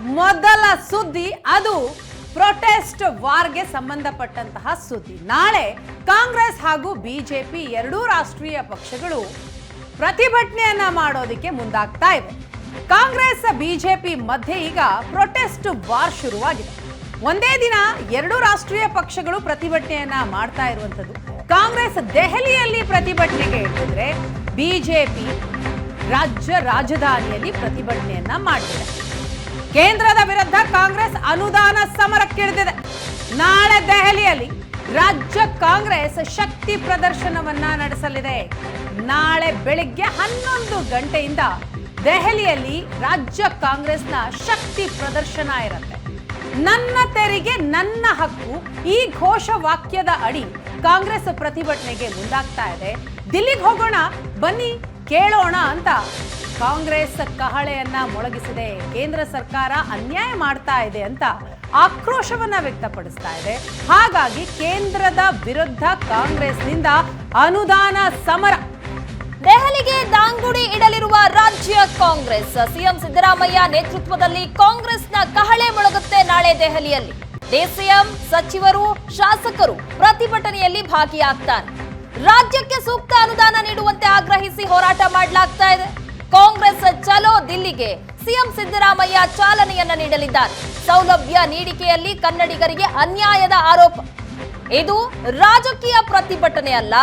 ಮೊದಲ ಸುದ್ದಿ ಅದು ಪ್ರೊಟೆಸ್ಟ್ ವಾರ್ಗೆ ಸಂಬಂಧಪಟ್ಟಂತಹ ಸುದ್ದಿ. ನಾಳೆ ಕಾಂಗ್ರೆಸ್ ಹಾಗೂ ಬಿಜೆಪಿ ಎರಡೂ ರಾಷ್ಟ್ರೀಯ ಪಕ್ಷಗಳು ಪ್ರತಿಭಟನೆಯನ್ನ ಮಾಡೋದಕ್ಕೆ ಮುಂದಾಗ್ತಾ ಇವೆ. ಕಾಂಗ್ರೆಸ್, ಬಿಜೆಪಿ ಮಧ್ಯೆ ಈಗ ಪ್ರೊಟೆಸ್ಟ್ ವಾರ್ ಶುರುವಾಗಿದೆ. ಒಂದೇ ದಿನ ಎರಡು ರಾಷ್ಟ್ರೀಯ ಪಕ್ಷಗಳು ಪ್ರತಿಭಟನೆಯನ್ನ ಮಾಡ್ತಾ ಇರುವಂಥದ್ದು. ಕಾಂಗ್ರೆಸ್ ದೆಹಲಿಯಲ್ಲಿ ಪ್ರತಿಭಟನೆಗೆ ಇಟ್ಟಿದ್ರೆ ಬಿಜೆಪಿ ರಾಜ್ಯ ರಾಜಧಾನಿಯಲ್ಲಿ ಪ್ರತಿಭಟನೆಯನ್ನ ಮಾಡಿದೆ ಕೇಂದ್ರದ ವಿರುದ್ಧ ಕಾಂಗ್ರೆಸ್ ಅನುದಾನ ಸಮರಕ್ಕಿಳಿದಿದೆ. ನಾಳೆ ದೆಹಲಿಯಲ್ಲಿ ರಾಜ್ಯ ಕಾಂಗ್ರೆಸ್ ಶಕ್ತಿ ಪ್ರದರ್ಶನವನ್ನ ನಡೆಸಲಿದೆ. ನಾಳೆ ಬೆಳಿಗ್ಗೆ ಹನ್ನೊಂದು ಗಂಟೆಯಿಂದ ದೆಹಲಿಯಲ್ಲಿ ರಾಜ್ಯ ಕಾಂಗ್ರೆಸ್ನ ಶಕ್ತಿ ಪ್ರದರ್ಶನ ಇರುತ್ತೆ. ನನ್ನ ತೆರಿಗೆ, ನನ್ನ ಹಕ್ಕು ಈ ಘೋಷವಾಕ್ಯದ ಅಡಿ ಕಾಂಗ್ರೆಸ್ ಪ್ರತಿಭಟನೆಗೆ ಮುಂದಾಗ್ತಾ ಇದೆ. ದಿಲ್ಲಿಗೆ ಹೋಗೋಣ, ಬನ್ನಿ, ಕೇಳೋಣ ಅಂತ ಕಾಂಗ್ರೆಸ್ ಕಹಳೆಯನ್ನ ಮೊಳಗಿಸಿದೆ. ಕೇಂದ್ರ ಸರ್ಕಾರ ಅನ್ಯಾಯ ಮಾಡ್ತಾ ಇದೆ ಅಂತ ಆಕ್ರೋಶವನ್ನ ವ್ಯಕ್ತಪಡಿಸ್ತಾ ಇದೆ. ಹಾಗಾಗಿ ಕೇಂದ್ರದ ವಿರುದ್ಧ ಕಾಂಗ್ರೆಸ್ನಿಂದ ಅನುದಾನ ಸಮರ. ದೆಹಲಿಗೆ ದಾಂಗುಡಿ ಇಡಲಿರುವ ರಾಜ್ಯ ಕಾಂಗ್ರೆಸ್. ಸಿಎಂ ಸಿದ್ದರಾಮಯ್ಯ ನೇತೃತ್ವದಲ್ಲಿ ಕಾಂಗ್ರೆಸ್ನ ಕಹಳೆ ಮೊಳಗುತ್ತೆ ನಾಳೆ ದೆಹಲಿಯಲ್ಲಿ. ಡಿಸಿಎಂ ಸಚಿವರು, ಶಾಸಕರು ಪ್ರತಿಭಟನೆಯಲ್ಲಿ ಭಾಗಿಯಾಗ್ತಾರೆ. ರಾಜ್ಯಕ್ಕೆ ಸೂಕ್ತ ಅನುದಾನ ನೀಡುವಂತೆ ಆಗ್ರಹಿಸಿ ಹೋರಾಟ ಮಾಡಲಾಗ್ತಾ ಇದೆ. ಕಾಂಗ್ರೆಸ್ ಚಲೋ ದಿಲ್ಲಿಗೆ. ಸಿಎಂ ಸಿದ್ದರಾಮಯ್ಯ ಚಾಲನೆಯನ್ನ ನೀಡಲಿದ್ದಾರೆ. ಸೌಲಭ್ಯ ನೀಡಿಕೆಯಲ್ಲಿ ಕನ್ನಡಿಗರಿಗೆ ಅನ್ಯಾಯದ ಆರೋಪ. ಇದು ರಾಜಕೀಯ ಪ್ರತಿಭಟನೆ ಅಲ್ಲ,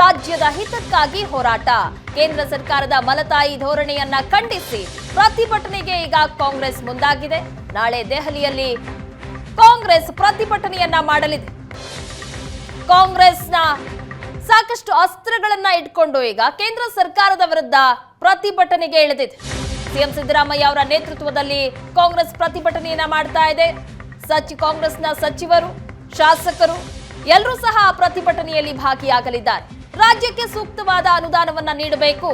ರಾಜ್ಯದ ಹಿತಕ್ಕಾಗಿ ಹೋರಾಟ. ಕೇಂದ್ರ ಸರ್ಕಾರದ ಮಲತಾಯಿ ಧೋರಣೆಯನ್ನ ಖಂಡಿಸಿ ಪ್ರತಿಭಟನೆಗೆ ಈಗ ಕಾಂಗ್ರೆಸ್ ಮುಂದಾಗಿದೆ. ನಾಳೆ ದೆಹಲಿಯಲ್ಲಿ ಕಾಂಗ್ರೆಸ್ ಪ್ರತಿಭಟನೆಯನ್ನ ಮಾಡಲಿದೆ. ಕಾಂಗ್ರೆಸ್ನ ಸಾಕಷ್ಟು ಅಸ್ತ್ರಗಳನ್ನ ಇಟ್ಕೊಂಡು ಈಗ ಕೇಂದ್ರ ಸರ್ಕಾರದ ವಿರುದ್ಧ ಪ್ರತಿಭಟನೆಗೆ ಇಳಿದಿದೆ. ಸಿಎಂ ಸಿದ್ದರಾಮಯ್ಯ ಅವರ ನೇತೃತ್ವದಲ್ಲಿ ಕಾಂಗ್ರೆಸ್ ಪ್ರತಿಭಟನೆಯನ್ನ ಮಾಡ್ತಾ ಇದೆ. ಸಚಿ ಕಾಂಗ್ರೆಸ್ನ ಸಚಿವರು, ಶಾಸಕರು ಎಲ್ಲರೂ ಸಹ ಪ್ರತಿಭಟನೆಯಲ್ಲಿ ಭಾಗಿಯಾಗಲಿದ್ದಾರೆ. ರಾಜ್ಯಕ್ಕೆ ಸೂಕ್ತವಾದ ಅನುದಾನವನ್ನ ನೀಡಬೇಕು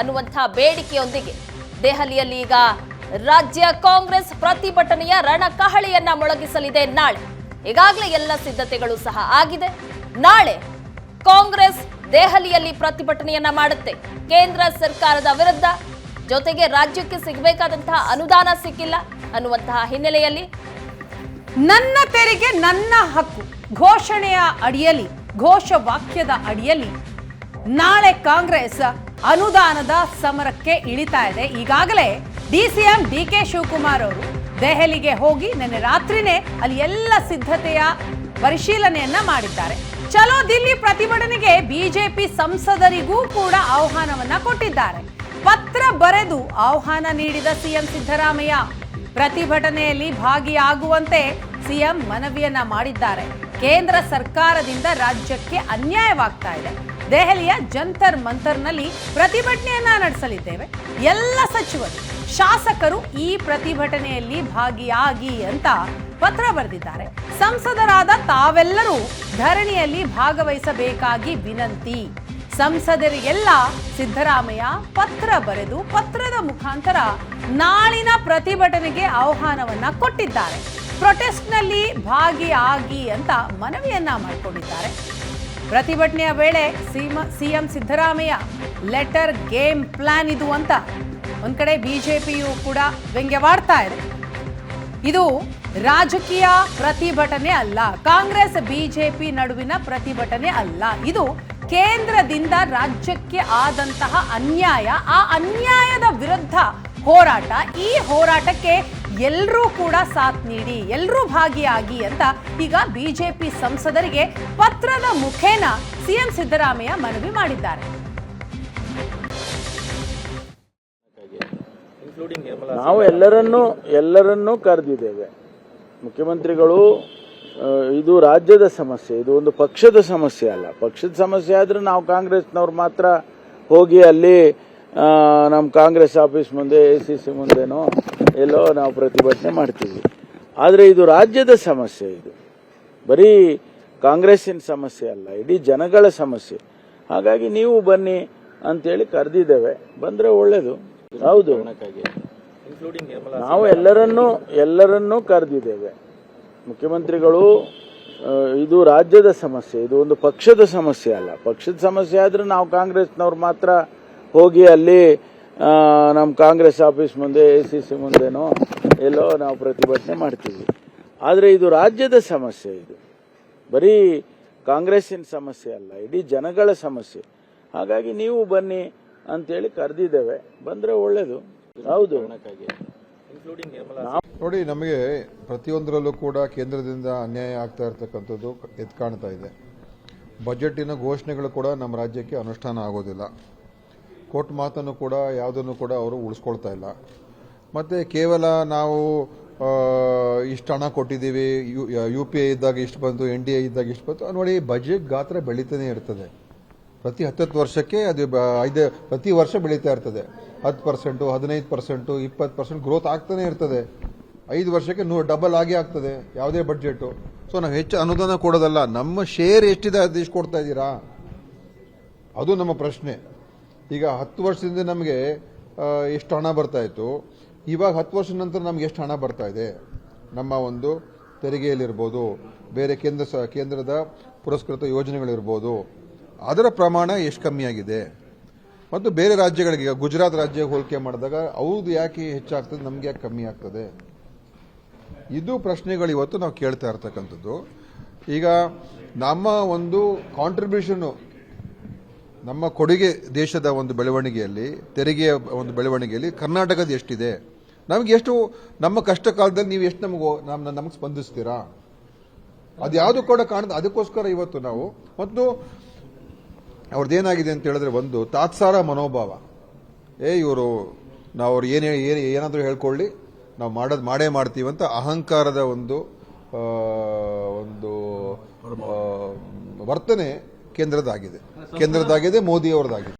ಅನ್ನುವಂತಹ ಬೇಡಿಕೆಯೊಂದಿಗೆ ದೆಹಲಿಯಲ್ಲಿ ಈಗ ರಾಜ್ಯ ಕಾಂಗ್ರೆಸ್ ಪ್ರತಿಭಟನೆಯ ರಣಕಹಳಿಯನ್ನ ಮೊಳಗಿಸಲಿದೆ ನಾಳೆ. ಈಗಾಗಲೇ ಎಲ್ಲ ಸಿದ್ಧತೆಗಳು ಸಹ ಆಗಿದೆ. ನಾಳೆ ಕಾಂಗ್ರೆಸ್ ದೆಹಲಿಯಲ್ಲಿ ಪ್ರತಿಭಟನೆಯನ್ನ ಮಾಡುತ್ತೆ. ಕೇಂದ್ರ ಸರ್ಕಾರದ ವಿರುದ್ಧ ಜೊತೆಗೆ ರಾಜ್ಯಕ್ಕೆ ಸಿಗಬೇಕಾದಂತಹ ಅನುದಾನ ಸಿಕ್ಕಿಲ್ಲ ಅನ್ನುವಂತಹ ಹಿನ್ನೆಲೆಯಲ್ಲಿ ನನ್ನ ತೆರಿಗೆ ನನ್ನ ಹಕ್ಕು ಘೋಷಣೆಯ ಅಡಿಯಲ್ಲಿ, ಘೋಷ ವಾಕ್ಯದ ಅಡಿಯಲ್ಲಿ ನಾಳೆ ಕಾಂಗ್ರೆಸ್ ಅನುದಾನದ ಸಮರಕ್ಕೆ ಇಳಿತಾ ಇದೆ. ಈಗಾಗಲೇ D C M D K Shivakumar ಅವರು ದೆಹಲಿಗೆ ಹೋಗಿ ನಿನ್ನೆ ರಾತ್ರಿನೇ ಅಲ್ಲಿ ಎಲ್ಲ ಸಿದ್ಧತೆಯ ಪರಿಶೀಲನೆಯನ್ನ ಮಾಡಿದ್ದಾರೆ. ಚಲೋ ದಿಲ್ಲಿ ಪ್ರತಿಭಟನೆಗೆ ಬಿಜೆಪಿ ಸಂಸದರಿಗೂ ಕೂಡ ಆಹ್ವಾನವನ್ನ ಕೊಟ್ಟಿದ್ದಾರೆ. ಪತ್ರ ಬರೆದು ಆಹ್ವಾನ ನೀಡಿದ ಸಿಎಂ ಸಿದ್ದರಾಮಯ್ಯ, ಪ್ರತಿಭಟನೆಯಲ್ಲಿ ಭಾಗಿಯಾಗುವಂತೆ ಸಿಎಂ ಮನವಿಯನ್ನ ಮಾಡಿದ್ದಾರೆ. ಕೇಂದ್ರ ಸರ್ಕಾರದಿಂದ ರಾಜ್ಯಕ್ಕೆ ಅನ್ಯಾಯವಾಗ್ತಾ ಇದೆ. ದೆಹಲಿಯ ಜಂತರ್ ಮಂತರ್ನಲ್ಲಿ ಪ್ರತಿಭಟನೆಯನ್ನ ನಡೆಸಲಿದ್ದೇವೆ. ಎಲ್ಲ ಸಚಿವರು, ಶಾಸಕರು ಈ ಪ್ರತಿಭಟನೆಯಲ್ಲಿ ಭಾಗಿಯಾಗಿ ಅಂತ ಪತ್ರ ಬರೆದಿದ್ದಾರೆ. ಸಂಸದರಾದ ತಾವೆಲ್ಲರೂ ಧರಣಿಯಲ್ಲಿ ಭಾಗವಹಿಸಬೇಕಾಗಿ ವಿನಂತಿ. ಸಂಸದರಿಗೆಲ್ಲ ಸಿದ್ದರಾಮಯ್ಯ ಪತ್ರ ಬರೆದು ಪತ್ರದ ಮುಖಾಂತರ ನಾಳಿನ ಪ್ರತಿಭಟನೆಗೆ ಆಹ್ವಾನವನ್ನ ಕೊಟ್ಟಿದ್ದಾರೆ. ಪ್ರೊಟೆಸ್ಟ್ನಲ್ಲಿ ಭಾಗಿಯಾಗಿ ಅಂತ ಮನವಿಯನ್ನ ಮಾಡಿಕೊಂಡಿದ್ದಾರೆ. ಪ್ರತಿಭಟನೆಯ ವೇಳೆ CM Siddaramaiah letter game plan ಇದು ಅಂತ. ಒಂದು ಕಡೆ ಬಿಜೆಪಿಯು ಕೂಡ ವ್ಯಂಗ್ಯವಾಡ್ತಾ ಇದೆ. ಇದು ರಾಜಕೀಯ ಪ್ರತಿಭಟನೆ ಅಲ್ಲ. ಕಾಂಗ್ರೆಸ್, ಬಿಜೆಪಿ ನಡುವಿನ ಪ್ರತಿಭಟನೆ ಅಲ್ಲ. ಇದು ಕೇಂದ್ರದಿಂದ ರಾಜ್ಯಕ್ಕೆ ಆದಂತಹ ಅನ್ಯಾಯ. ಆ ಅನ್ಯಾಯದ ವಿರುದ್ಧ ಹೋರಾಟ, ಈ ಹೋರಾಟಕ್ಕೆ ಎಲ್ಲರೂ ಕೂಡ ಸಾಥ್ ನೀಡಿ ಎಲ್ಲರೂ ಭಾಗಿಯಾಗಿ ಅಂತ ಈಗ ಬಿಜೆಪಿ ಸಂಸದರಿಗೆ ಪತ್ರದ ಮುಖೇನ ಸಿಎಂ ಸಿದ್ದರಾಮಯ್ಯ ಮನವಿ ಮಾಡಿದ್ದಾರೆ. ನಾವು ಎಲ್ಲರನ್ನೂ ಎಲ್ಲರನ್ನೂ ಕರೆದಿದ್ದೇವೆ. ಮುಖ್ಯಮಂತ್ರಿಗಳು ಇದು ರಾಜ್ಯದ ಸಮಸ್ಯೆ ಇದು ಒಂದು ಪಕ್ಷದ ಸಮಸ್ಯೆ ಅಲ್ಲ. ಪಕ್ಷದ ಸಮಸ್ಯೆ ಆದ್ರೆ ನಾವು ಕಾಂಗ್ರೆಸ್ನವ್ರು ಮಾತ್ರ ಹೋಗಿ ಅಲ್ಲಿ ನಮ್ಮ ಕಾಂಗ್ರೆಸ್ ಆಫೀಸ್ ಮುಂದೆ ಎ ಸಿ ಸಿ ಮುಂದೆನೋ ಎಲ್ಲೋ ನಾವು ಪ್ರತಿಭಟನೆ ಮಾಡ್ತೀವಿ. ಆದರೆ ಇದು ರಾಜ್ಯದ ಸಮಸ್ಯೆ ಇದು. ಬರೀ ಕಾಂಗ್ರೆಸ್ಸಿನ ಸಮಸ್ಯೆ ಅಲ್ಲ, ಇಡೀ ಜನಗಳ ಸಮಸ್ಯೆ. ಹಾಗಾಗಿ ನೀವು ಬನ್ನಿ ಅಂತೇಳಿ ಕರೆದಿದ್ದೇವೆ. ಬಂದರೆ ಒಳ್ಳೆಯದು ಹೌದು. ನಾವು ಎಲ್ಲರನ್ನೂ ಎಲ್ಲರನ್ನೂ ಕರೆದಿದ್ದೇವೆ. ಮುಖ್ಯಮಂತ್ರಿಗಳು ಇದು ರಾಜ್ಯದ ಸಮಸ್ಯೆ, ಇದು ಒಂದು ಪಕ್ಷದ ಸಮಸ್ಯೆ ಅಲ್ಲ. ಪಕ್ಷದ ಸಮಸ್ಯೆ ಆದರೆ ನಾವು ಕಾಂಗ್ರೆಸ್ನವ್ರು ಮಾತ್ರ ಹೋಗಿ ಅಲ್ಲಿ ನಮ್ಮ ಕಾಂಗ್ರೆಸ್ ಆಫೀಸ್ ಮುಂದೆ ಎ ಸಿ ಸಿ ಮುಂದೆನೋ ಎಲ್ಲೋ ನಾವು ಪ್ರತಿಭಟನೆ ಮಾಡ್ತೀವಿ. ಆದರೆ ಇದು ರಾಜ್ಯದ ಸಮಸ್ಯೆ ಇದು. ಬರೀ ಕಾಂಗ್ರೆಸ್ಸಿನ ಸಮಸ್ಯೆ ಅಲ್ಲ ಇಡೀ ಜನಗಳ ಸಮಸ್ಯೆ. ಹಾಗಾಗಿ ನೀವು ಬನ್ನಿ ಅಂತೇಳಿ ಕರೆದಿದ್ದೇವೆ. ಬಂದರೆ ಒಳ್ಳೇದು. ಹೌದು. ನೋಡಿ ನಮಗೆ ಪ್ರತಿಯೊಂದರಲ್ಲೂ ಕೂಡ ಕೇಂದ್ರದಿಂದ ಅನ್ಯಾಯ ಆಗ್ತಾ ಇರತಕ್ಕಂಥದ್ದು ಎದ್ದು ಕಾಣ್ತಾ ಇದೆ. ಬಜೆಟಿನ ಘೋಷಣೆಗಳು ಕೂಡ ನಮ್ಮ ರಾಜ್ಯಕ್ಕೆ ಅನುಷ್ಠಾನ ಆಗೋದಿಲ್ಲ. ಕೊಟ್ಟ ಮಾತನ್ನು ಕೂಡ ಯಾವುದನ್ನು ಕೂಡ ಅವರು ಉಳಿಸ್ಕೊಳ್ತಾ ಇಲ್ಲ. ಮತ್ತು ಕೇವಲ ನಾವು ಇಷ್ಟು ಹಣ ಕೊಟ್ಟಿದ್ದೀವಿ, ಯು ಯು ಪಿ ಐ ಇದ್ದಾಗ ಇಷ್ಟು ಬಂತು, ಎನ್ ಡಿ ಎ ಇದ್ದಾಗ ಇಷ್ಟು ಬಂತು, ನೋಡಿ ಬಜೆಟ್ ಗಾತ್ರ ಬೆಳೀತಾನೆ ಇರ್ತದೆ. ಪ್ರತಿ ಹತ್ತತ್ತು ವರ್ಷಕ್ಕೆ ಅದು ಐದು, ಪ್ರತಿ ವರ್ಷ ಬೆಳೀತಾ ಇರ್ತದೆ. ಹತ್ತು ಪರ್ಸೆಂಟು, ಹದಿನೈದು ಪರ್ಸೆಂಟು, ಇಪ್ಪತ್ತು ಪರ್ಸೆಂಟ್ ಗ್ರೋತ್ ಆಗ್ತಾನೆ ಇರ್ತದೆ. ಐದು ವರ್ಷಕ್ಕೆ ನೂರು ಡಬಲ್ ಆಗಿ ಆಗ್ತದೆ, ಯಾವುದೇ ಬಡ್ಜೆಟು ಸೊ ನಾವು ಹೆಚ್ಚು ಅನುದಾನ ಕೊಡೋದಲ್ಲ, ನಮ್ಮ ಶೇರ್ ಎಷ್ಟಿದೆ ಅದು ಇಷ್ಟು ಕೊಡ್ತಾ ಇದ್ದೀರಾ? ಅದು ನಮ್ಮ ಪ್ರಶ್ನೆ. ಈಗ ಹತ್ತು ವರ್ಷದಿಂದ ನಮಗೆ ಎಷ್ಟು ಹಣ ಬರ್ತಾ ಇತ್ತು. ಇವಾಗ ಹತ್ತು ವರ್ಷದ ನಂತರ ನಮ್ಗೆ ಎಷ್ಟು ಹಣ ಬರ್ತಾ ಇದೆ? ನಮ್ಮ ಒಂದು ತೆರಿಗೆಯಲ್ಲಿರ್ಬೋದು, ಬೇರೆ ಕೇಂದ್ರ ಸ, ಕೇಂದ್ರದ ಪುರಸ್ಕೃತ ಯೋಜನೆಗಳಿರ್ಬೋದು. ಅದರ ಪ್ರಮಾಣ ಎಷ್ಟು ಕಮ್ಮಿಯಾಗಿದೆ ಮತ್ತು ಬೇರೆ ರಾಜ್ಯಗಳಿಗೆ, ಈಗ ಗುಜರಾತ್ ರಾಜ್ಯ ಹೋಲಿಕೆ ಮಾಡಿದಾಗ ಅವ್ರದ್ದು ಯಾಕೆ ಹೆಚ್ಚಾಗ್ತದೆ, ನಮ್ಗೆ ಯಾಕೆ ಕಮ್ಮಿ ಆಗ್ತದೆ? ಇದು ಪ್ರಶ್ನೆಗಳು ಇವತ್ತು ನಾವು ಕೇಳ್ತಾ ಇರ್ತಕ್ಕಂಥದ್ದು. ಈಗ ನಮ್ಮ ಒಂದು ಕಾಂಟ್ರಿಬ್ಯೂಷನ್ನು ನಮ್ಮ ಕೊಡುಗೆ ದೇಶದ ಒಂದು ಬೆಳವಣಿಗೆಯಲ್ಲಿ, ತೆರಿಗೆಯ ಒಂದು ಬೆಳವಣಿಗೆಯಲ್ಲಿ ಕರ್ನಾಟಕದ ಎಷ್ಟಿದೆ? ನಮಗೆ ಎಷ್ಟು, ನಮ್ಮ ಕಷ್ಟ ಕಾಲದಲ್ಲಿ ನೀವು ಎಷ್ಟು ನಮಗೆ ನಮ್ಮ ನಮಗೆ ಸ್ಪಂದಿಸ್ತೀರಾ? ಅದು ಯಾವುದು ಕೂಡ ಕಾಣದ, ಅದಕ್ಕೋಸ್ಕರ ಇವತ್ತು ನಾವು, ಮತ್ತು ಅವ್ರದ್ದೇನಾಗಿದೆ ಅಂತ ಹೇಳಿದ್ರೆ ಒಂದು ತಾತ್ಸಾರ ಮನೋಭಾವ. ಏ, ಇವರು ನಾವು ಅವ್ರು ಏನೇ ಏನು, ಏನಾದರೂ ಹೇಳ್ಕೊಳ್ಳಿ, ನಾವು ಮಾಡೋದು, ಮಾಡೇ ಮಾಡ್ತೀವಿ ಅಂತ ಅಹಂಕಾರದ ಒಂದು ಒಂದು ವರ್ತನೆ ಕೇಂದ್ರದಾಗಿದೆ ಕೇಂದ್ರದಾಗಿದೆ ಮೋದಿ ಅವರದಾಗಿದೆ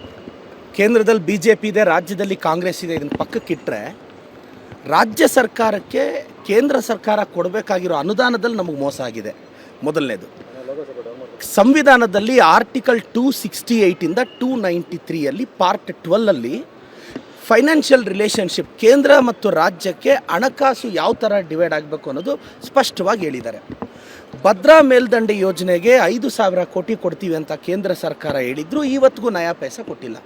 ಕೇಂದ್ರದಲ್ಲಿ ಬಿ ಜೆ ಪಿ ಇದೆ, ರಾಜ್ಯದಲ್ಲಿ ಕಾಂಗ್ರೆಸ್ ಇದೆ, ಇದನ್ನು ಪಕ್ಕಕ್ಕಿಟ್ಟರೆ ರಾಜ್ಯ ಸರ್ಕಾರಕ್ಕೆ ಕೇಂದ್ರ ಸರ್ಕಾರ ಕೊಡಬೇಕಾಗಿರೋ ಅನುದಾನದಲ್ಲಿ ನಮಗೆ ಮೋಸ ಆಗಿದೆ. ಮೊದಲನೇದು. ಸಂವಿಧಾನದಲ್ಲಿ ಆರ್ಟಿಕಲ್ ಟೂ ಸಿಕ್ಸ್ಟಿ ಏಯ್ಟಿಂದ ಟೂ ನೈಂಟಿ ತ್ರೀಯಲ್ಲಿ ಪಾರ್ಟ್ ಟ್ವೆಲ್ಲಲ್ಲಿ ಫೈನಾನ್ಷಿಯಲ್ ರಿಲೇಷನ್ಶಿಪ್ ಕೇಂದ್ರ ಮತ್ತು ರಾಜ್ಯಕ್ಕೆ ಹಣಕಾಸು ಯಾವ ಥರ ಡಿವೈಡ್ ಆಗಬೇಕು ಅನ್ನೋದು ಸ್ಪಷ್ಟವಾಗಿ ಹೇಳಿದ್ದಾರೆ. ಭದ್ರಾ ಮೇಲ್ದಂಡೆ ಯೋಜನೆಗೆ ಐದು ಸಾವಿರ ಕೋಟಿ ಕೊಡ್ತೀವಿ ಅಂತ ಕೇಂದ್ರ ಸರ್ಕಾರ ಹೇಳಿದ್ರು ಇವತ್ತಿಗೂ ನಯಾ ಪೈಸಾ ಕೊಟ್ಟಿಲ್ಲ.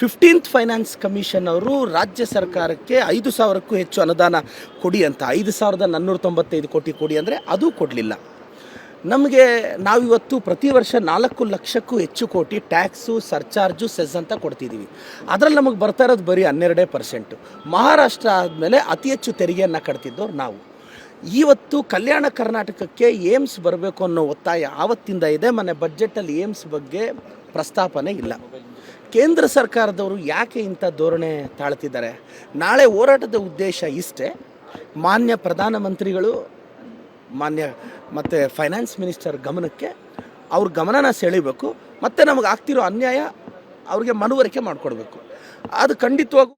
ಫಿಫ್ಟೀನ್ತ್ ಫೈನಾನ್ಸ್ ಕಮಿಷನ್ ಅವರು ರಾಜ್ಯ ಸರ್ಕಾರಕ್ಕೆ ಐದು ಸಾವಿರಕ್ಕೂ ಹೆಚ್ಚು ಅನುದಾನ ಕೊಡಿ ಅಂತ, ಐದು ಸಾವಿರದ ನಾನ್ನೂರ ತೊಂಬತ್ತೈದು ಕೋಟಿ ಕೊಡಿ ಅಂದರೆ ಅದು ಕೊಡಲಿಲ್ಲ. ನಮಗೆ ನಾವಿವತ್ತು ಪ್ರತಿ ವರ್ಷ ನಾಲ್ಕು ಲಕ್ಷಕ್ಕೂ ಹೆಚ್ಚು ಕೋಟಿ ಟ್ಯಾಕ್ಸು, ಸರ್ಚಾರ್ಜು, ಸೆಸ್ ಅಂತ ಕೊಡ್ತಿದ್ದೀವಿ ಅದರಲ್ಲಿ ನಮಗೆ ಬರ್ತಾ ಇರೋದು ಬರೀ ಹನ್ನೆರಡೇ ಪರ್ಸೆಂಟು ಮಹಾರಾಷ್ಟ್ರ ಆದಮೇಲೆ ಅತಿ ಹೆಚ್ಚು ತೆರಿಗೆಯನ್ನು ಕಟ್ತಿದ್ದವ್ರು ನಾವು. ಇವತ್ತು ಕಲ್ಯಾಣ ಕರ್ನಾಟಕಕ್ಕೆ ಏಮ್ಸ್ ಬರಬೇಕು ಅನ್ನೋ ಒತ್ತಾಯ ಆವತ್ತಿಂದ ಇದೆ. ಮನೆ ಬಜೆಟಲ್ಲಿ ಏಮ್ಸ್ ಬಗ್ಗೆ ಪ್ರಸ್ತಾಪನೆ ಇಲ್ಲ. ಕೇಂದ್ರ ಸರ್ಕಾರದವರು ಯಾಕೆ ಇಂಥ ಧೋರಣೆ ತಾಳ್ತಿದ್ದಾರೆ? ನಾಳೆ ಹೋರಾಟದ ಉದ್ದೇಶ ಇಷ್ಟೇ. ಮಾನ್ಯ ಪ್ರಧಾನಮಂತ್ರಿಗಳು, ಮಾನ್ಯ ಮತ್ತು ಫೈನಾನ್ಸ್ ಮಿನಿಸ್ಟರ್ ಗಮನಕ್ಕೆ ಅವ್ರ ಗಮನನ ಸೆಳೀಬೇಕು. ಮತ್ತು ನಮಗೆ ಆಗ್ತಿರೋ ಅನ್ಯಾಯ ಅವ್ರಿಗೆ ಮನವರಿಕೆ ಮಾಡಿಕೊಡ್ಬೇಕು. ಅದು ಖಂಡಿತವಾಗೂ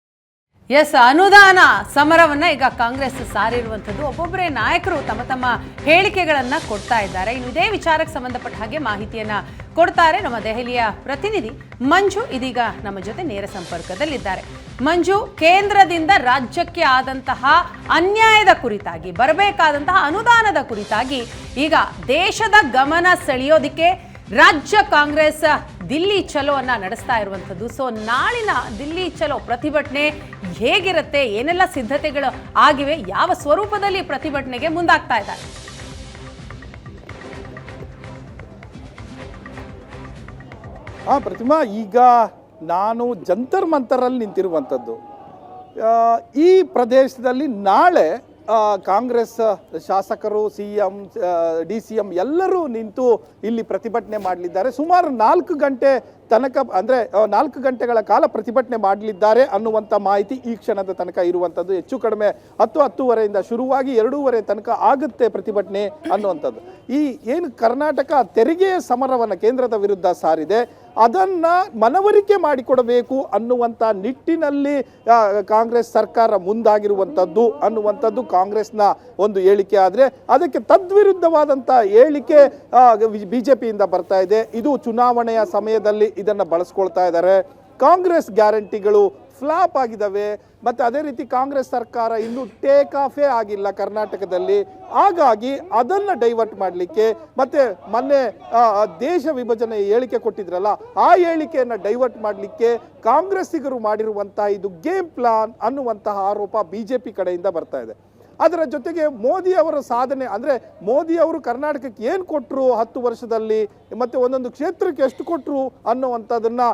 ಎಸ್, ಅನುದಾನ ಸಮರವನ್ನ ಈಗ ಕಾಂಗ್ರೆಸ್ ಸಾರಿರುವಂಥದ್ದು. ಒಬ್ಬೊಬ್ಬರೇ ನಾಯಕರು ತಮ್ಮ ತಮ್ಮ ಹೇಳಿಕೆಗಳನ್ನ ಕೊಡ್ತಾ ಇದ್ದಾರೆ. ಇನ್ನು ಇದೇ ವಿಚಾರಕ್ಕೆ ಸಂಬಂಧಪಟ್ಟ ಹಾಗೆ ಮಾಹಿತಿಯನ್ನ ಕೊಡ್ತಾರೆ ನಮ್ಮ ದೆಹಲಿಯ ಪ್ರತಿನಿಧಿ ಮಂಜು. ಇದೀಗ ನಮ್ಮ ಜೊತೆ ನೇರ ಸಂಪರ್ಕದಲ್ಲಿದ್ದಾರೆ. ಮಂಜು, ಕೇಂದ್ರದಿಂದ ರಾಜ್ಯಕ್ಕೆ ಆದಂತಹ ಅನ್ಯಾಯದ ಕುರಿತಾಗಿ, ಬರಬೇಕಾದಂತಹ ಅನುದಾನದ ಕುರಿತಾಗಿ ಈಗ ದೇಶದ ಗಮನ ಸೆಳೆಯೋದಿಕ್ಕೆ ರಾಜ್ಯ ಕಾಂಗ್ರೆಸ್ ದಿಲ್ಲಿ ಚಲೋ ಅನ್ನ ನಡೆಸ್ತಾ ಇರುವಂಥದ್ದು. ಸೊ ನಾಳಿನ ದಿಲ್ಲಿ ಚಲೋ ಪ್ರತಿಭಟನೆ ಹೇಗಿರುತ್ತೆ? ಏನೆಲ್ಲ ಸಿದ್ಧತೆಗಳು ಆಗಿವೆ? ಯಾವ ಸ್ವರೂಪದಲ್ಲಿ ಪ್ರತಿಭಟನೆಗೆ ಮುಂದಾಗ್ತಾ ಇದ್ದಾರೆ? ಹಾಂ ಪ್ರತಿಮಾ ಈಗ ನಾನು ಜಂತರ್ ಮಂತರಲ್ಲಿ ನಿಂತಿರುವಂಥದ್ದು. ಈ ಪ್ರದೇಶದಲ್ಲಿ ನಾಳೆ ಆ, ಕಾಂಗ್ರೆಸ್ ಶಾಸಕರು, C M D C M ಎಲ್ಲರೂ ನಿಂತು ಇಲ್ಲಿ ಪ್ರತಿಭಟನೆ ಮಾಡಲಿದ್ದಾರೆ. ಸುಮಾರು ನಾಲ್ಕು ಗಂಟೆ ತನಕ, ಅಂದರೆ ನಾಲ್ಕು ಗಂಟೆಗಳ ಕಾಲ ಪ್ರತಿಭಟನೆ ಮಾಡಲಿದ್ದಾರೆ ಅನ್ನುವಂಥ ಮಾಹಿತಿ ಈ ಕ್ಷಣದ ತನಕ ಇರುವಂಥದ್ದು. ಹೆಚ್ಚು ಕಡಿಮೆ ಹತ್ತು, ಹತ್ತುವರೆಯಿಂದ ಶುರುವಾಗಿ ಎರಡೂವರೆ ತನಕ ಆಗುತ್ತೆ ಪ್ರತಿಭಟನೆ ಅನ್ನುವಂಥದ್ದು. ಈ ಏನು ಕರ್ನಾಟಕ ತೆರಿಗೆಯ ಸಮರವನ್ನು ಕೇಂದ್ರದ ವಿರುದ್ಧ ಸಾರಿದೆ, ಅದನ್ನ ಮನವರಿಕೆ ಮಾಡಿಕೊಡಬೇಕು ಅನ್ನುವಂಥ ನಿಟ್ಟಿನಲ್ಲಿ ಕಾಂಗ್ರೆಸ್ ಸರ್ಕಾರ ಮುಂದಾಗಿರುವಂಥದ್ದು ಅನ್ನುವಂಥದ್ದು ಕಾಂಗ್ರೆಸ್ನ ಒಂದು ಹೇಳಿಕೆ ಆದರೆ, ಅದಕ್ಕೆ ತದ್ವಿರುದ್ಧವಾದಂಥ ಹೇಳಿಕೆ ಬಿಜೆಪಿಯಿಂದ ಬರ್ತಾ ಇದೆ. ಇದು ಚುನಾವಣೆಯ ಸಮಯದಲ್ಲಿ ಇದನ್ನು ಬಳಸ್ಕೊಳ್ತಾ ಇದ್ದಾರೆ. ಕಾಂಗ್ರೆಸ್ ಗ್ಯಾರಂಟಿಗಳು ಫ್ಲಾಪ್ ಆಗಿದ್ದಾವೆ. ಮತ್ತೆ ಅದೇ ರೀತಿ ಕಾಂಗ್ರೆಸ್ ಸರ್ಕಾರ ಇನ್ನೂ ಟೇಕ್ ಆಫೇ ಆಗಿಲ್ಲ ಕರ್ನಾಟಕದಲ್ಲಿ. ಹಾಗಾಗಿ ಅದನ್ನ ಡೈವರ್ಟ್ ಮಾಡಲಿಕ್ಕೆ ಮತ್ತೆ ಮೊನ್ನೆ ದೇಶ ವಿಭಜನೆ ಹೇಳಿಕೆ ಕೊಟ್ಟಿದ್ರಲ್ಲ, ಆ ಹೇಳಿಕೆಯನ್ನು ಡೈವರ್ಟ್ ಮಾಡಲಿಕ್ಕೆ ಕಾಂಗ್ರೆಸ್ಸಿಗರು ಮಾಡಿರುವಂತಹ ಇದು ಗೇಮ್ ಪ್ಲಾನ್ ಅನ್ನುವಂತಹ ಆರೋಪ ಬಿಜೆಪಿ ಕಡೆಯಿಂದ ಬರ್ತಾ ಇದೆ. ಅದರ ಜೊತೆಗೆ ಮೋದಿ ಅವರ ಸಾಧನೆ, ಅಂದರೆ ಮೋದಿ ಅವರು ಕರ್ನಾಟಕಕ್ಕೆ ಏನು ಕೊಟ್ಟರು ಹತ್ತು ವರ್ಷದಲ್ಲಿ, ಮತ್ತು ಒಂದೊಂದು ಕ್ಷೇತ್ರಕ್ಕೆ ಎಷ್ಟು ಕೊಟ್ಟರು ಅನ್ನುವಂಥದ್ದನ್ನು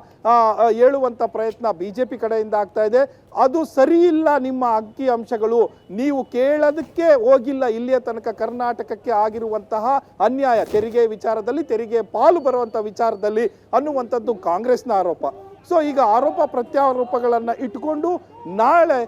ಹೇಳುವಂಥ ಪ್ರಯತ್ನ ಬಿ ಜೆ ಪಿ ಕಡೆಯಿಂದ ಆಗ್ತಾ ಇದೆ. ಅದು ಸರಿ ಇಲ್ಲ ನಿಮ್ಮ ಅಂಕಿ ಅಂಶಗಳು. ನೀವು ಕೇಳೋದಕ್ಕೆ ಹೋಗಿಲ್ಲ, ಇಲ್ಲಿಯ ತನಕ ಕರ್ನಾಟಕಕ್ಕೆ ಆಗಿರುವಂತಹ ಅನ್ಯಾಯ, ತೆರಿಗೆ ವಿಚಾರದಲ್ಲಿ ತೆರಿಗೆ ಪಾಲು ಬರುವಂಥ ವಿಚಾರದಲ್ಲಿ ಅನ್ನುವಂಥದ್ದು ಕಾಂಗ್ರೆಸ್ನ ಆರೋಪ. ಸೊ, ಈಗ ಆರೋಪ ಪ್ರತ್ಯಾರೋಪಗಳನ್ನು ಇಟ್ಕೊಂಡು ನಾಳೆ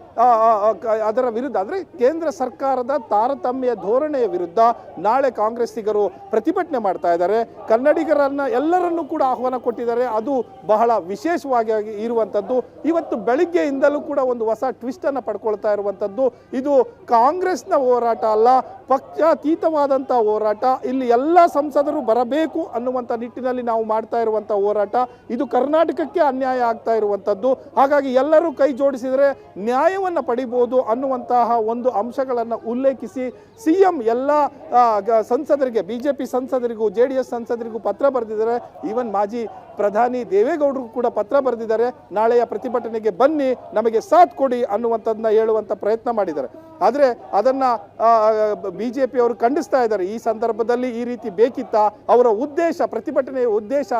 ಅದರ ವಿರುದ್ಧ, ಅಂದರೆ ಕೇಂದ್ರ ಸರ್ಕಾರದ ತಾರತಮ್ಯ ಧೋರಣೆಯ ವಿರುದ್ಧ ನಾಳೆ ಕಾಂಗ್ರೆಸ್ಸಿಗರು ಪ್ರತಿಭಟನೆ ಮಾಡ್ತಾ ಇದ್ದಾರೆ. ಕನ್ನಡಿಗರನ್ನ ಎಲ್ಲರನ್ನೂ ಕೂಡ ಆಹ್ವಾನ ಕೊಟ್ಟಿದ್ದಾರೆ. ಅದು ಬಹಳ ವಿಶೇಷವಾಗಿ ಇರುವಂಥದ್ದು ಇವತ್ತು ಬೆಳಿಗ್ಗೆಯಿಂದಲೂ ಕೂಡ ಒಂದು ಹೊಸ ಟ್ವಿಸ್ಟ್ ಅನ್ನ ಪಡ್ಕೊಳ್ತಾ ಇರುವಂಥದ್ದು ಇದು ಕಾಂಗ್ರೆಸ್ನ ಹೋರಾಟ ಅಲ್ಲ ಪಕ್ಷಾತೀತವಾದಂಥ ಹೋರಾಟ. ಇಲ್ಲಿ ಎಲ್ಲ ಸಂಸದರು ಬರಬೇಕು ಅನ್ನುವಂಥ ನಿಟ್ಟಿನಲ್ಲಿ ನಾವು ಮಾಡ್ತಾ ಇರುವಂಥ ಹೋರಾಟ. ಇದು ಕರ್ನಾಟಕಕ್ಕೆ ಅನ್ಯಾಯ ಆಗ್ತಾ ಇರುವಂಥದ್ದು ಹಾಗಾಗಿ ಎಲ್ಲರೂ ಕೈ ಜೋಡಿಸಿದರೆ ನ್ಯಾಯವನ್ನು ಪಡಿಬೋದು ಅನ್ನುವಂತಹ ಒಂದು ಅಂಶಗಳನ್ನು ಉಲ್ಲೇಖಿಸಿ ಸಿ ಎಂ ಎಲ್ಲ ಸಂಸದರಿಗೆ ಬಿ ಜೆ ಪಿ ಸಂಸದರಿಗೂ ಜೆ ಡಿ ಎಸ್ ಸಂಸದರಿಗೂ ಪತ್ರ ಬರೆದಿದ್ದಾರೆ. ಈವನ್ ಮಾಜಿ ಪ್ರಧಾನಿ ದೇವೇಗೌಡರು ಕೂಡ ಪತ್ರ ಬರೆದಿದ್ದಾರೆ. ನಾಳೆಯ ಪ್ರತಿಭಟನೆಗೆ ಬನ್ನಿ, ನಮಗೆ ಸಾಥ್ ಕೊಡಿ ಅನ್ನುವಂಥದ್ದನ್ನ ಹೇಳುವಂಥ ಪ್ರಯತ್ನ ಮಾಡಿದ್ದಾರೆ. ಆದರೆ ಅದನ್ನು ಬಿ ಜೆ ಪಿಯವರು ಖಂಡಿಸ್ತಾ ಇದ್ದಾರೆ. ಈ ಸಂದರ್ಭದಲ್ಲಿ ಈ ರೀತಿ ಬೇಕಿತ್ತ? ಅವರ ಉದ್ದೇಶ, ಪ್ರತಿಭಟನೆಯ ಉದ್ದೇಶ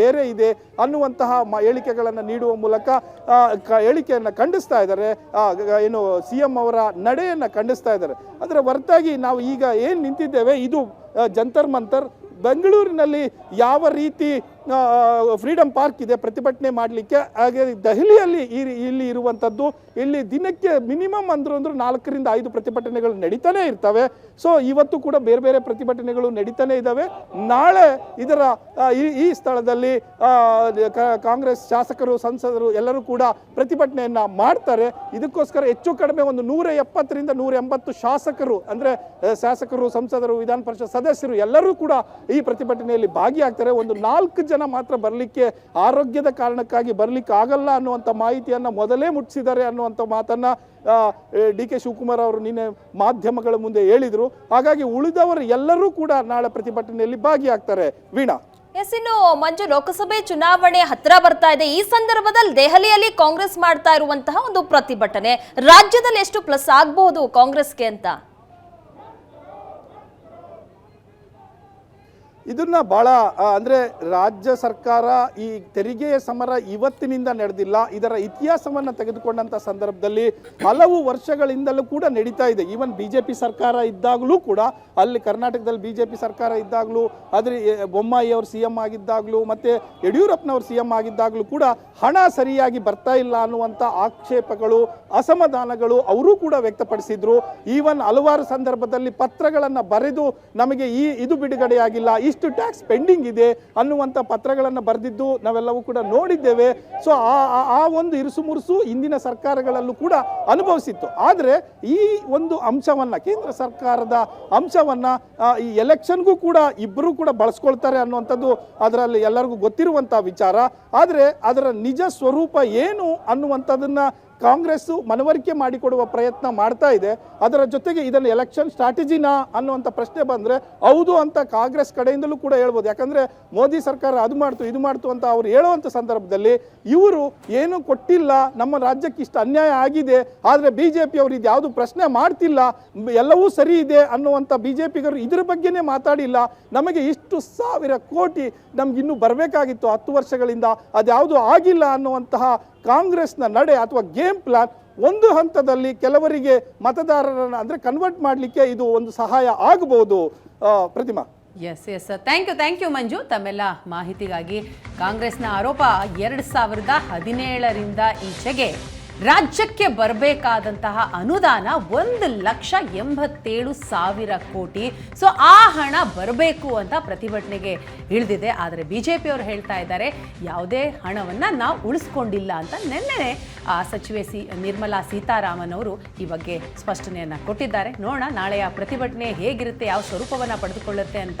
ಬೇರೆ ಇದೆ ಅನ್ನುವಂತಹ ಹೇಳಿಕೆಗಳನ್ನು ನೀಡುವ ಮೂಲಕ ಹೇಳಿಕೆಯನ್ನು ಖಂಡಿಸ್ತಾ ಇದ್ದಾರೆ. ಆ, ಏನು ಸಿ ಎಂ ಅವರ ನಡೆಯನ್ನು ಖಂಡಿಸ್ತಾ ಇದ್ದಾರೆ. ಅದರ ಹೊರತಾಗಿ ನಾವು ಈಗ ಏನು ನಿಂತಿದ್ದೇವೆ ಇದು ಜಂತರ್ ಮಂತರ್ ಬೆಂಗಳೂರಿನಲ್ಲಿ ಯಾವ ರೀತಿ ಫ್ರೀಡಮ್ ಪಾರ್ಕ್ ಇದೆ, ಪ್ರತಿಭಟನೆ ಮಾಡಲಿಕ್ಕೆ. ಹಾಗೆ ದೆಹಲಿಯಲ್ಲಿ ಇಲ್ಲಿ ಇರುವಂಥದ್ದು, ಇಲ್ಲಿ ದಿನಕ್ಕೆ ಮಿನಿಮಮ್ ಅಂದ್ರು ಅಂದ್ರೆ ನಾಲ್ಕರಿಂದ ಐದು ಪ್ರತಿಭಟನೆಗಳು ನಡೀತಾನೆ ಇರ್ತವೆ. ಸೊ ಇವತ್ತು ಕೂಡ ಬೇರೆ ಬೇರೆ ಪ್ರತಿಭಟನೆಗಳು ನಡೀತಾನೆ ಇದ್ದಾವೆ ನಾಳೆ ಇದರ ಈ ಸ್ಥಳದಲ್ಲಿ ಕಾಂಗ್ರೆಸ್ ಶಾಸಕರು, ಸಂಸದರು ಎಲ್ಲರೂ ಕೂಡ ಪ್ರತಿಭಟನೆಯನ್ನ ಮಾಡ್ತಾರೆ. ಇದಕ್ಕೋಸ್ಕರ ಹೆಚ್ಚು ಕಡಿಮೆ ಒಂದು ನೂರ ಎಪ್ಪತ್ತರಿಂದ ನೂರ ಎಂಬತ್ತು ಶಾಸಕರು, ಅಂದ್ರೆ ಶಾಸಕರು, ಸಂಸದರು, ವಿಧಾನ ಪರಿಷತ್ ಸದಸ್ಯರು ಎಲ್ಲರೂ ಕೂಡ ಈ ಪ್ರತಿಭಟನೆಯಲ್ಲಿ ಭಾಗಿಯಾಗ್ತಾರೆ. ಒಂದು ನಾಲ್ಕು ಜನ ಮಾತ್ರ ಬರಲಿಕ್ಕೆ ಆರೋಗ್ಯದ ಕಾರಣಕ್ಕಾಗಿ ಬರಲಿಕ್ಕೆ ಆಗಲ್ಲ ಅನ್ನುವಂಥ ಮಾಹಿತಿಯನ್ನ ಮೊದಲೇ ಮುಟ್ಟಿಸಿದ್ದಾರೆ ಅನ್ನುವಂಥ ಮಾತನ್ನ ಡಿ ಕೆ ಶಿವಕುಮಾರ್ ಅವರು ನಿನ್ನೆ ಮಾಧ್ಯಮಗಳ ಮುಂದೆ ಹೇಳಿದ್ರು. ಹಾಗಾಗಿ ಉಳಿದವರು ಎಲ್ಲರೂ ಕೂಡ ನಾಳೆ ಪ್ರತಿಭಟನೆಯಲ್ಲಿ ಭಾಗಿಯಾಗ್ತಾರೆ. ವೀಣಾ. ಎಸ್, ಇನ್ನು ಮಂಜು ಲೋಕಸಭೆ ಚುನಾವಣೆ ಹತ್ರ ಬರ್ತಾ ಇದೆ. ಈ ಸಂದರ್ಭದಲ್ಲಿ ದೆಹಲಿಯಲ್ಲಿ ಕಾಂಗ್ರೆಸ್ ಮಾಡ್ತಾ ಇರುವಂತಹ ಒಂದು ಪ್ರತಿಭಟನೆ. ರಾಜ್ಯದಲ್ಲಿ ಎಷ್ಟು ಪ್ಲಸ್ ಆಗಬಹುದು ಕಾಂಗ್ರೆಸ್ಗೆ ಅಂತ? ಇದನ್ನ ಬಹಳ ಅಂದ್ರೆ ರಾಜ್ಯ ಸರ್ಕಾರ ಈ ತೆರಿಗೆಯ ಸಮರ ಇವತ್ತಿನಿಂದ ನಡೆದಿಲ್ಲ. ಇದರ ಇತಿಹಾಸವನ್ನ ತೆಗೆದುಕೊಂಡಂತ ಸಂದರ್ಭದಲ್ಲಿ ಹಲವು ವರ್ಷಗಳಿಂದಲೂ ಕೂಡ ನಡೀತಾ ಇದೆ. ಈವನ್ ಬಿಜೆಪಿ ಸರ್ಕಾರ ಇದ್ದಾಗಲೂ ಕೂಡ ಅಲ್ಲಿ ಕರ್ನಾಟಕದಲ್ಲಿ ಬಿಜೆಪಿ ಸರ್ಕಾರ ಇದ್ದಾಗಲೂ ಆದ್ರೆ ಎ, ಬೊಮ್ಮಾಯಿ ಅವರು ಸಿ ಎಂ ಆಗಿದ್ದಾಗಲೂ ಮತ್ತೆ ಯಡಿಯೂರಪ್ಪನವರು ಸಿ ಆಗಿದ್ದಾಗಲೂ ಕೂಡ ಹಣ ಸರಿಯಾಗಿ ಬರ್ತಾ ಇಲ್ಲ ಅನ್ನುವಂತ ಆಕ್ಷೇಪಗಳು ಅಸಮಾಧಾನಗಳು ಅವರೂ ಕೂಡ ವ್ಯಕ್ತಪಡಿಸಿದ್ರು. ಈವನ್ ಹಲವಾರು ಸಂದರ್ಭದಲ್ಲಿ ಪತ್ರಗಳನ್ನು ಬರೆದು ನಮಗೆ ಈ ಇದು ಬಿಡುಗಡೆಯಾಗಿಲ್ಲ ಇಷ್ಟು ಟ್ಯಾಕ್ಸ್ ಪೆಂಡಿಂಗ್ ಇದೆ ಅನ್ನುವಂಥ ಪತ್ರಗಳನ್ನು ಬರೆದಿದ್ದು ನಾವೆಲ್ಲವೂ ಕೂಡ ನೋಡಿದ್ದೇವೆ. ಸೊ ಆ, ಆ- ಒಂದು ಇರುಸು ಮುರುಸು ಇಂದಿನ ಸರ್ಕಾರಗಳಲ್ಲೂ ಕೂಡ ಅನುಭವಿಸಿತ್ತು. ಆದರೆ ಈ ಒಂದು ಅಂಶವನ್ನ, ಕೇಂದ್ರ ಸರ್ಕಾರದ ಅಂಶವನ್ನ ಈ ಎಲೆಕ್ಷನ್ಗೂ ಕೂಡ ಇಬ್ಬರೂ ಕೂಡ ಬಳಸ್ಕೊಳ್ತಾರೆ ಅನ್ನುವಂಥದ್ದು ಅದರಲ್ಲಿ ಎಲ್ಲರಿಗೂ ಗೊತ್ತಿರುವಂಥ ವಿಚಾರ. ಆದರೆ ಅದರ ನಿಜ ಸ್ವರೂಪ ಏನು ಅನ್ನುವಂಥದ್ದನ್ನ ಕಾಂಗ್ರೆಸ್ಸು ಮನವರಿಕೆ ಮಾಡಿಕೊಡುವ ಪ್ರಯತ್ನ ಮಾಡ್ತಾ ಇದೆ. ಅದರ ಜೊತೆಗೆ ಇದನ್ನು ಎಲೆಕ್ಷನ್ ಸ್ಟ್ರಾಟಜಿನಾ ಅನ್ನುವಂಥ ಪ್ರಶ್ನೆ ಬಂದರೆ ಹೌದು ಅಂತ ಕಾಂಗ್ರೆಸ್ ಕಡೆಯಿಂದಲೂ ಕೂಡ ಹೇಳ್ಬೋದು. ಯಾಕಂದರೆ ಮೋದಿ ಸರ್ಕಾರ ಅದು ಮಾಡ್ತು, ಇದು ಮಾಡ್ತು ಅಂತ ಅವ್ರು ಹೇಳುವಂಥ ಸಂದರ್ಭದಲ್ಲಿ ಇವರು ಏನು ಕೊಟ್ಟಿಲ್ಲ, ನಮ್ಮ ರಾಜ್ಯಕ್ಕೆ ಇಷ್ಟು ಅನ್ಯಾಯ ಆಗಿದೆ, ಆದರೆ ಬಿ ಜೆ ಪಿಯವರು ಇದು ಯಾವುದು ಪ್ರಶ್ನೆ ಮಾಡ್ತಿಲ್ಲ, ಎಲ್ಲವೂ ಸರಿ ಇದೆ ಅನ್ನುವಂಥ ಬಿ ಜೆ ಪಿಗರು ಇದರ ಬಗ್ಗೆನೇ ಮಾತಾಡಿಲ್ಲ. ನಮಗೆ ಇಷ್ಟು ಸಾವಿರ ಕೋಟಿ ನಮ್ಗೆ ಇನ್ನೂ ಬರಬೇಕಾಗಿತ್ತು ಹತ್ತು ವರ್ಷಗಳಿಂದ, ಅದ್ಯಾವುದು ಆಗಿಲ್ಲ ಅನ್ನುವಂತಹ ಕಾಂಗ್ರೆಸ್ನ ನಡೆ ಅಥವಾ ಗೇಮ್ ಪ್ಲಾನ್ ಒಂದು ಹಂತದಲ್ಲಿ ಕೆಲವರಿಗೆ ಮತದಾರರನ್ನು ಅಂದರೆ ಕನ್ವರ್ಟ್ ಮಾಡಲಿಕ್ಕೆ ಇದು ಒಂದು ಸಹಾಯ ಆಗಬಹುದು Prathima. Yes yes thank you thank you Manju. ತಮ್ಮೆಲ್ಲ ಮಾಹಿತಿಗಾಗಿ ಕಾಂಗ್ರೆಸ್ನ ಆರೋಪ ಎರಡು ಸಾವಿರದ ಹದಿನೇಳರಿಂದ ಈಚೆಗೆ. ರಾಜ್ಯಕ್ಕೆ ಬರಬೇಕಾದಂತಹ ಅನುದಾನ ಒಂದು ಲಕ್ಷ ಎಂಬತ್ತೇಳು ಸಾವಿರ ಕೋಟಿ. ಸೊ, ಆ ಹಣ ಬರಬೇಕು ಅಂತ ಪ್ರತಿಭಟನೆಗೆ ಇಳಿದಿದೆ. ಆದರೆ ಬಿ ಜೆ ಪಿಯವರು ಹೇಳ್ತಾ ಇದ್ದಾರೆ, ಯಾವುದೇ ಹಣವನ್ನು ನಾವು ಉಳಿಸ್ಕೊಂಡಿಲ್ಲ ಅಂತ ನಿನ್ನೆ ಸಚಿವೆ ಸಿ, ನಿರ್ಮಲಾ ಸೀತಾರಾಮನ್ ಅವರು ಈ ಬಗ್ಗೆ ಸ್ಪಷ್ಟನೆಯನ್ನು ಕೊಟ್ಟಿದ್ದಾರೆ. ನೋಡೋಣ ನಾಳೆಯ ಪ್ರತಿಭಟನೆ ಹೇಗಿರುತ್ತೆ, ಯಾವ ಸ್ವರೂಪವನ್ನು ಪಡೆದುಕೊಳ್ಳುತ್ತೆ ಅಂತ.